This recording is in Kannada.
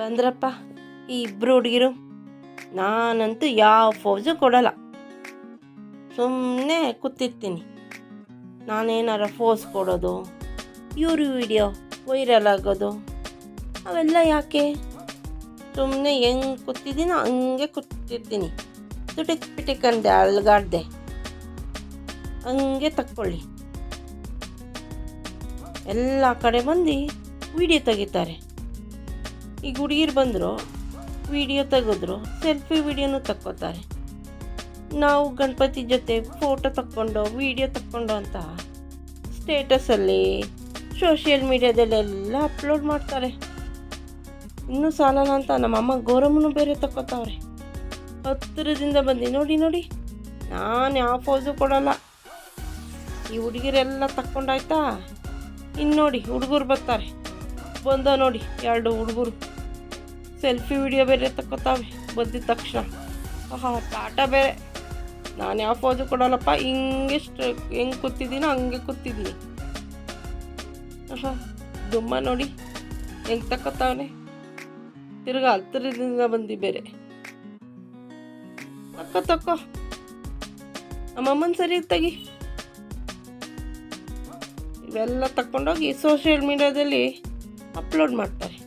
ಬಂದ್ರಪ್ಪ, ಈ ಇಬ್ಬರು ಹುಡುಗಿರು. ನಾನಂತೂ ಯಾವ ಫೋಜು ಕೊಡಲ್ಲ. ಸುಮ್ಮನೆ ಕೂತಿರ್ತೀನಿ. ನಾನೇನಾರ ಫೋಸ್ ಕೊಡೋದು, ಇವ್ರ ವಿಡಿಯೋ ವೈರಲ್ ಆಗೋದು, ಅವೆಲ್ಲ ಯಾಕೆ? ಸುಮ್ಮನೆ ಹೆಂಗೆ ಕೂತಿದ್ದೀನೋ ಹಂಗೆ ಕೂತಿರ್ತೀನಿ. ತುಟಿಕ್ ಪಿಟಿಕ್ ಅಂದೆ ಅಲ್ಗಾಡ್ದೆ ಹಂಗೆ ತಕ್ಕೊಳ್ಳಿ. ಎಲ್ಲ ಕಡೆ ಬಂದು ವಿಡಿಯೋ ತೆಗಿತಾರೆ. ಈಗ ಹುಡುಗಿರು ಬಂದರು ವಿಡಿಯೋ ತೆಗೆದ್ರು ಸೆಲ್ಫಿ ವಿಡಿಯೋನು ತಕ್ಕೋತಾರೆ. ನಾವು ಗಣಪತಿ ಜೊತೆ ಫೋಟೋ ತಕ್ಕೊಂಡು ವಿಡಿಯೋ ತಕ್ಕೊಂಡು ಅಂತ ಸ್ಟೇಟಸಲ್ಲಿ ಸೋಷಿಯಲ್ ಮೀಡ್ಯಾದಲ್ಲೆಲ್ಲ ಅಪ್ಲೋಡ್ ಮಾಡ್ತಾರೆ. ಇನ್ನೂ ಸಾಲಲ್ಲ ಅಂತ ನಮ್ಮಮ್ಮ ಗೌರಮ್ಮನು ಬೇರೆ ತಕ್ಕೋತಾವ್ರೆ. ಹತ್ತಿರದಿಂದ ಬಂದು, ನೋಡಿ ನೋಡಿ, ನಾನು ಯಾವ ಫೋಸು ಕೊಡೋಲ್ಲ. ಈ ಹುಡುಗಿರೆಲ್ಲ ತಕ್ಕೊಂಡಾಯ್ತಾ ಇನ್ನು ನೋಡಿ, ಹುಡುಗರು ಬರ್ತಾರೆ. ಬಂದ ನೋಡಿ, ಎರಡು ಹುಡುಗರು. ಸೆಲ್ಫಿ ವಿಡಿಯೋ ಬೇರೆ ತಕ್ಕೋತಾವೆ ಬಂದಿದ್ದ ತಕ್ಷಣ. ಆಹಾ ಟಾಟ ಬೇರೆ. ನಾನು ಯಾವ ಫೋಜು ಕೊಡೋಲ್ಲಪ್ಪ, ಹಿಂಗೆ ಹೆಂಗೆ ಕೂತಿದ್ದೀನೋ ಹಂಗೆ ಕೂತಿದ್ದೀನಿ ಆಹಾ, ದುಮ್ಮ ನೋಡಿ, ಹೆಂಗೆ ತಕ್ಕೊತಾವನೆ. ತಿರ್ಗಾ ಹತ್ತಿರದಿಂದ ಬಂದು ಬೇರೆ. ತಕ್ಕೋ ತಕ್ಕೋ. ನಮ್ಮಮ್ಮನ ಸರಿ ತೆಗಿ. ಇವೆಲ್ಲ ತಕ್ಕೊಂಡೋಗಿ ಸೋಷಿಯಲ್ ಮೀಡಿಯಾದಲ್ಲಿ ಅಪ್ಲೋಡ್ ಮಾಡ್ತಾರೆ.